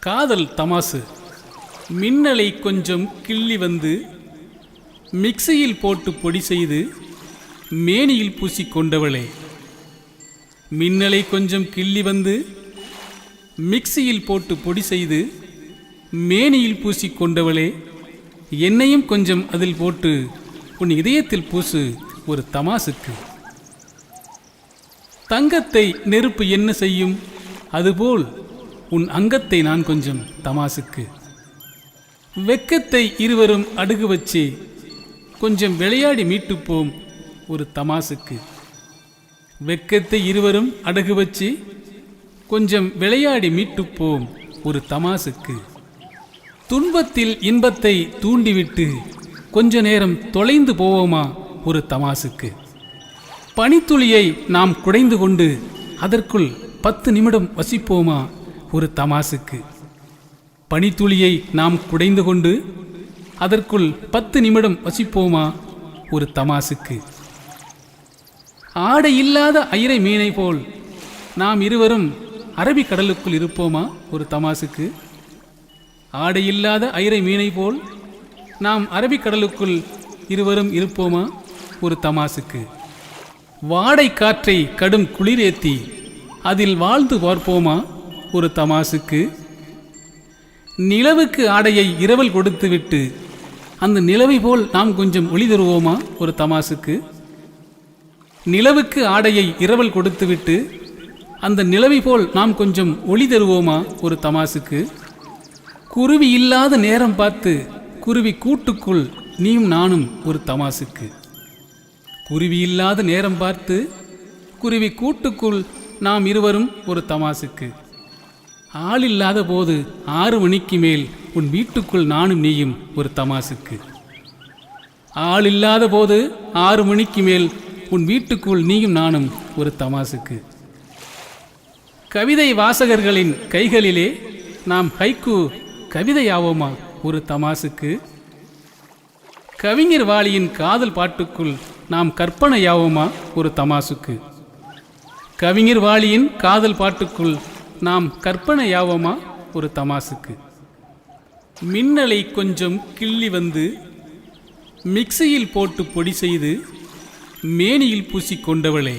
காதல் தமாசு. மின்னலை கொஞ்சம் கிள்ளி வந்து மிக்சியில் போட்டு பொடி செய்து மேனியில் பூசி கொண்டவளே. மின்னலை கொஞ்சம் கிள்ளி வந்து மிக்சியில் போட்டு பொடி செய்து மேனியில் பூசி கொண்டவளே. என்னையும் கொஞ்சம் அதில் போட்டு உன் இதயத்தில் பூசு ஒரு தமாசுக்கு. தங்கத்தை நெருப்பு என்ன செய்யும்? அதுபோல் உன் அங்கத்தை நான் கொஞ்சம் தமாசுக்கு. வெக்கத்தை இருவரும் அடுகு வச்சு கொஞ்சம் விளையாடி மீட்டுப்போம் ஒரு தமாசுக்கு. வெக்கத்தை இருவரும் அடகு வச்சு கொஞ்சம் விளையாடி மீட்டுப்போம் ஒரு தமாசுக்கு. துன்பத்தில் இன்பத்தை தூண்டிவிட்டு கொஞ்ச நேரம் தொலைந்து போவோமா ஒரு தமாசுக்கு. பனித்துளியை நாம் குடைந்து கொண்டு அதற்குள் பத்து நிமிடம் வசிப்போமா ஒரு தமாசுக்கு. பனித்துளியை நாம் குடைந்து கொண்டு அதற்குள் பத்து நிமிடம் வசிப்போமா? ஒரு தமாசுக்கு. ஆடை இல்லாத அயிரை மீனை போல் நாம் இருவரும் அரபிக் கடலுக்குள் இருப்போமா? ஒரு தமாசுக்கு. ஆடை இல்லாத அயிரை மீனை போல் நாம் அரபிக்கடலுக்குள் இருவரும் இருப்போமா? ஒரு தமாசுக்கு. வாடை காற்றை கடும் குளிரேத்தி அதில் வாழ்ந்து பார்ப்போமா? ஒரு தமாசுக்கு நிலவுக்கு ஆடையை இரவல் கொடுத்துவிட்டு அந்த நிலவை போல் நாம் கொஞ்சம் ஒளி தருவோமா? ஒரு தமாசுக்கு நிலவுக்கு ஆடையை இரவல் கொடுத்துவிட்டு அந்த நிலவை போல் நாம் கொஞ்சம் ஒளி தருவோமா? ஒரு தமாசுக்கு குருவி இல்லாத நேரம் பார்த்து குருவி கூட்டுக்குள் நீயும் நானும் ஒரு தமாசுக்கு குருவி இல்லாத நேரம் பார்த்து குருவி கூட்டுக்குள் நாம் இருவரும் ஒரு தமாசுக்கு ஆள் இல்லாத போது ஆறு மணிக்கு மேல் உன் வீட்டுக்குள் நானும் நீயும் ஒரு தமாசுக்கு ஆள் இல்லாத போது ஆறு மணிக்கு மேல் உன் வீட்டுக்குள் நீயும் நானும் ஒரு தமாசுக்கு கவிதை வாசகர்களின் கைகளிலே நாம் ஹைக்கு கவிதையாவோமா ஒரு தமாசுக்கு கவிஞர் வாலியின் காதல் பாட்டுக்குள் நாம் கற்பனையாவோமா ஒரு தமாசுக்கு கவிஞர் வாலியின் காதல் பாட்டுக்குள் நாம் கற்பனையாவோமா ஒரு தமாசுக்கு. மின்னலை கொஞ்சம் கிள்ளி வந்து மிக்சியில் போட்டு பொடி செய்து மேனியில் பூசி கொண்டவளே.